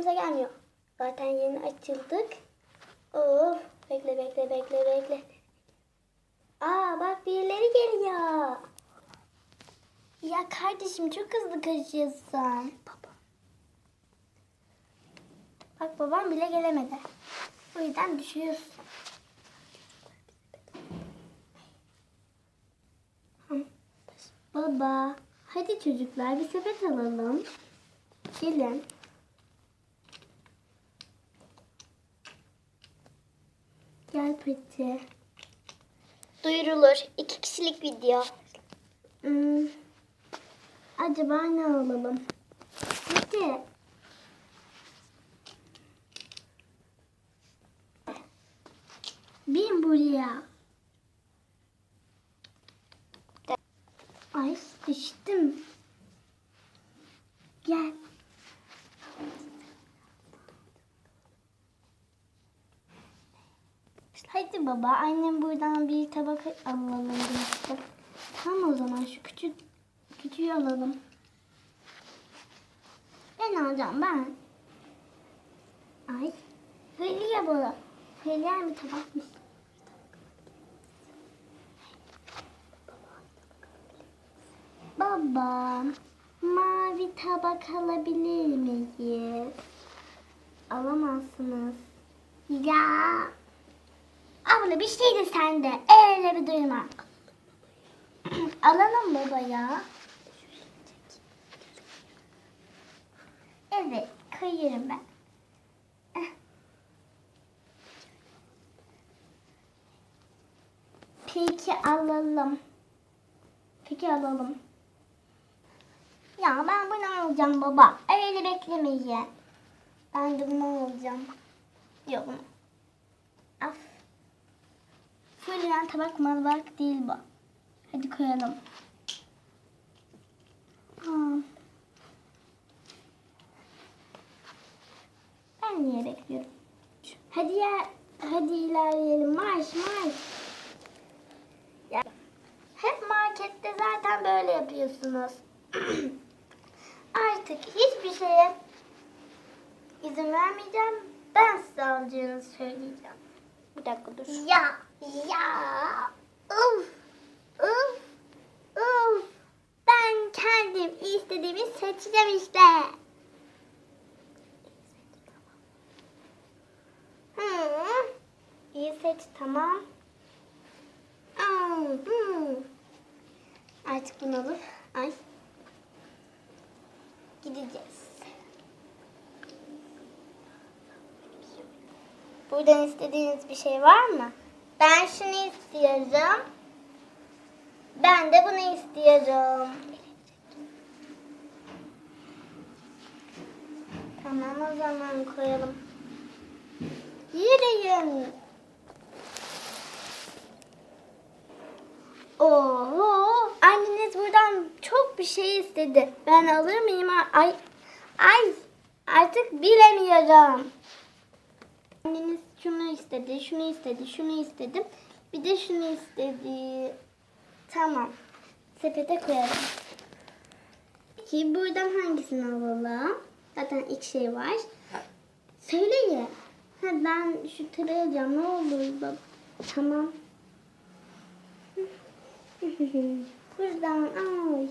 kimse gelmiyor. Zaten yeni açıldık. Of bekle bekle bekle bekle. Aa bak birileri geliyor. Ya kardeşim çok hızlı kaçıyorsun. Baba. Bak babam bile gelemedi. O yüzden düşüyorsun. Baba, hadi çocuklar bir sepet alalım. Gelin. Gel Pati. Duyurulur. İki kişilik video. Hmm. Acaba ne alalım? Pati. Bin buraya. Ay düştüm. Gel. Hadi baba annem buradan bir tabak alalım demişti. Tamam o zaman şu küçük küçüğü alalım. Ben alacağım ben. Ay. Hülya bu. Hülya bir tabakmış. Baba, mavi tabak alabilir miyiz? Alamazsınız. Ya. Abla bir şey de sende. Öyle bir duyma. Alalım baba ya. Evet, koyuyorum ben. Eh. Peki alalım. Peki alalım. Ya ben bunu alacağım baba. Öyle beklemeyin. Ben bunu alacağım. Yok. Af. Fırlayan tabak malbak değil bu. Hadi koyalım. Aa. Ben niye bekliyorum? Hadi ya, hadi ilerleyelim. Marş marş. Ya, hep markette zaten böyle yapıyorsunuz. Artık hiçbir şeye izin vermeyeceğim. Ben size alacağınızı söyleyeceğim. Bir dakika dur. Ya, ya. Uf, uf, uf. Ben kendim istediğimi seçeceğim işte. Hı. İyi seç tamam. Artık bunu alıp ay gideceğiz. Buradan istediğiniz bir şey var mı? Ben şunu istiyorum. Ben de bunu istiyorum. Tamam o zaman koyalım. Yürüyün. Oo, anneniz buradan çok bir şey istedi. Ben alır mıyım? Ay, ay, artık bilemiyorum. Anneniz şunu istedi, şunu istedi, şunu istedi. Bir de şunu istedi. Tamam. Sepete koyalım. Peki buradan hangisini alalım? Zaten iki şey var. Söyleyin. Ha, ben şu tırı alacağım. Ne olur baba. Tamam. Buradan ay.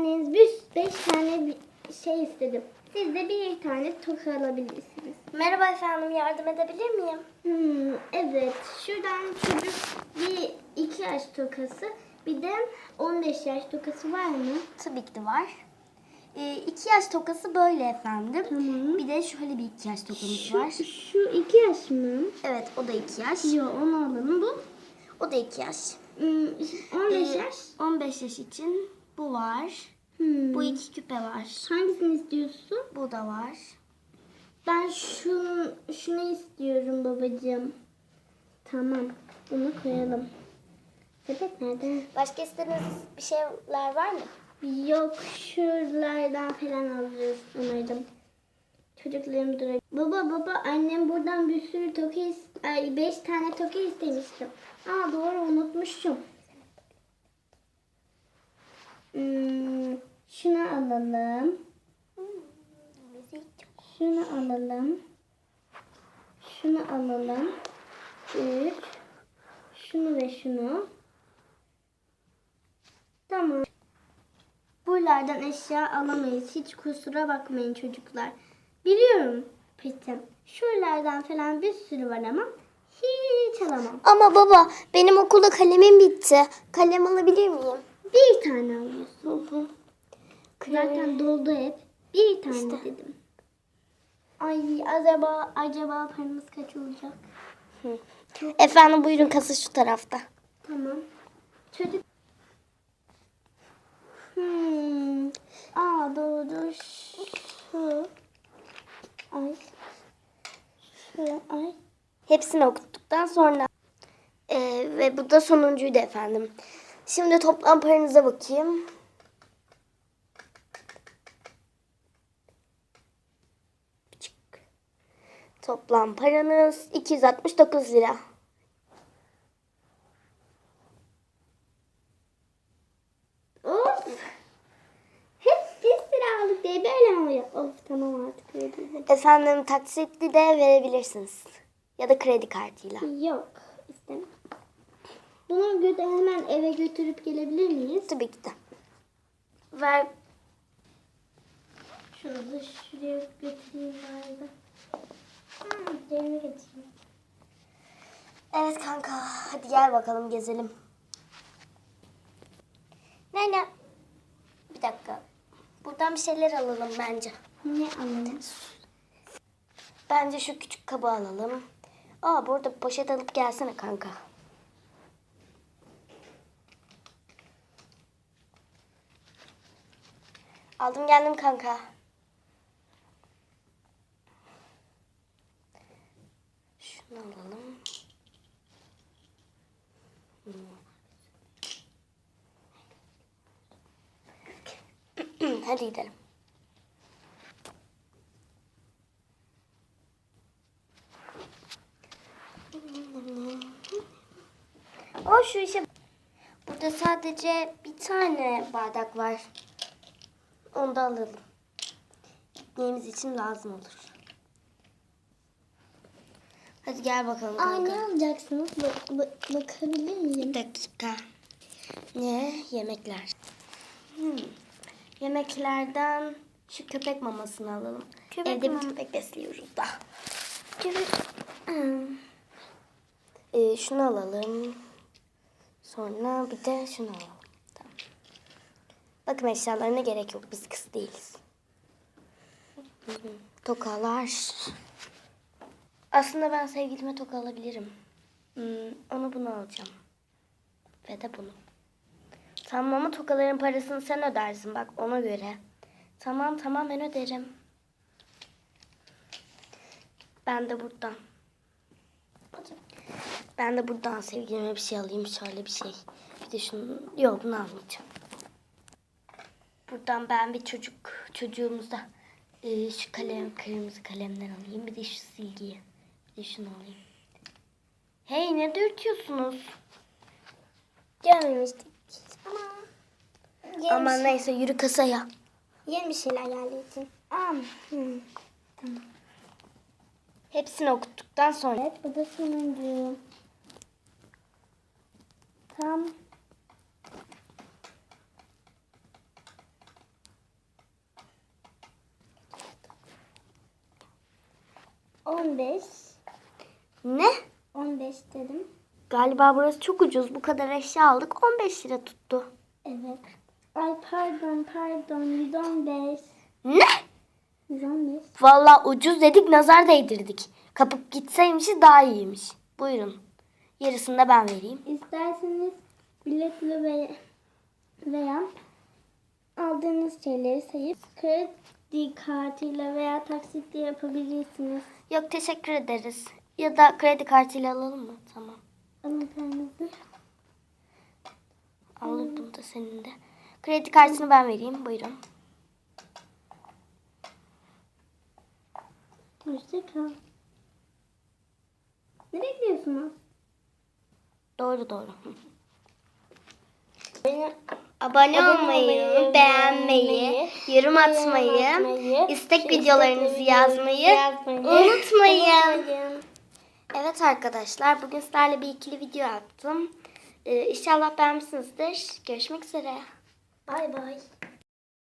Anneniz bir beş tane bir şey istedim. Siz de bir tane toka alabilirsiniz. Merhaba efendim yardım edebilir miyim? Hmm, evet şuradan çocuk bir iki yaş tokası bir de 15 yaş tokası var mı? Tabii ki de var. Ee, iki yaş tokası böyle efendim. Tamam. Bir de şöyle bir iki yaş tokamız Şu, var. şu iki yaş mı? Evet o da iki yaş. Yok onu alalım. Bu O da iki yaş. hmm, 15 Ee, yaş. 15 yaş için bu var. Hmm. Bu iki küpe var. Hangisini istiyorsun? Bu da var. Ben şunu, şunu istiyorum babacığım. Tamam. Bunu koyalım. Sepet nerede? Başka istediğiniz bir şeyler var mı? Yok şuralardan falan alacağız umarım. Çocuklarım duracak. Baba baba annem buradan bir sürü toke is- ay beş tane toke istemiştim. Aa doğru unutmuşum. Şunu alalım. Şunu alalım. Şunu alalım. Üç. Şunu ve şunu. Tamam. Buralardan eşya alamayız. Hiç kusura bakmayın çocuklar. Biliyorum Petim. Şuralardan falan bir sürü var ama hiç alamam. Ama baba benim okulda kalemim bitti. Kalem alabilir miyim? Bir tane alıyorsun. Zaten doldu hep. Bir tane dedim. Ay acaba acaba paramız kaç olacak? Efendim buyurun kasa şu tarafta. Tamam. Çocuk. Hmm. Aa doğru. Şu. Ay. Şu. Ay. Hepsini okuttuktan sonra. Ee, ve bu da sonuncuydu efendim. Şimdi toplam paranıza bakayım. Toplam paranız 269 lira. Of. Hep bir sıra aldık diye böyle mi oluyor? Of tamam artık öyle değil. Efendim taksitli de verebilirsiniz. Ya da kredi kartıyla. Yok istemem. Bunu gö- hemen eve götürüp gelebilir miyiz? Tabii ki de. Ver. Şunu da şuraya götüreyim bari. Hmm, yerine getireyim. Evet kanka. Hadi gel bakalım gezelim. Nene. Bir dakika. Buradan bir şeyler alalım bence. Ne alalım? Bence şu küçük kabı alalım. Aa burada poşet alıp gelsene kanka. Aldım geldim kanka. Şunu alalım. Hadi gidelim. O şu işe... Burada sadece bir tane bardak var. Onu da alalım. Gitmemiz için lazım olur. Hadi gel bakalım Aa ne alacaksınız? Bak, bak- bakabilir miyim? Bir dakika. Ne? Yemekler. Hmm. Yemeklerden şu köpek mamasını alalım. Köpek Evde mama- bir köpek besliyoruz da. Köpek. Hmm. Ee, şunu alalım. Sonra bir de şunu alalım. Bakım eşyalarına gerek yok. Biz kız değiliz. Tokalar. Aslında ben sevgilime toka alabilirim. Hmm, onu bunu alacağım. Ve de bunu. Tamam ama tokaların parasını sen ödersin bak ona göre. Tamam tamam ben öderim. Ben de buradan. Ben de buradan sevgilime bir şey alayım. Şöyle bir şey. Bir de şunu... Yok bunu almayacağım. Buradan ben bir çocuk çocuğumuzda e, şu kalem kırmızı kalemden alayım. Bir de şu silgiyi. Bir de şunu alayım. Hey ne dürtüyorsunuz? Görmemiştik. Ama. Yeni, Aman neyse yürü kasaya. yeni bir şeyler geldiği için. Hmm. Hepsini okuttuktan sonra. Evet bu da sonuncu. Tam. On beş. Ne? On beş dedim. Galiba burası çok ucuz. Bu kadar eşya aldık. 15 lira tuttu. Evet. Ay pardon pardon 115. Ne? 115. Vallahi ucuz dedik nazar değdirdik. Kapıp gitseymiş daha iyiymiş. Buyurun. Yarısını da ben vereyim. İsterseniz biletli veya, veya aldığınız şeyleri sayıp kredi kartıyla veya taksitle yapabilirsiniz. Yok teşekkür ederiz. Ya da kredi kartıyla alalım mı? Tamam. Paranızı. Alırdım da senin de. Kredi kartını ben vereyim. Buyurun. Hoşça kal. Nereye gidiyorsunuz? Doğru doğru. Abone Abone olmayı, olmayı, beğenmeyi, yorum atmayı, atmayı, istek istek videolarınızı yazmayı yazmayı unutmayın. Evet arkadaşlar bugün sizlerle bir ikili video attım. Ee, inşallah beğenmişsinizdir. Görüşmek üzere. Bay bay.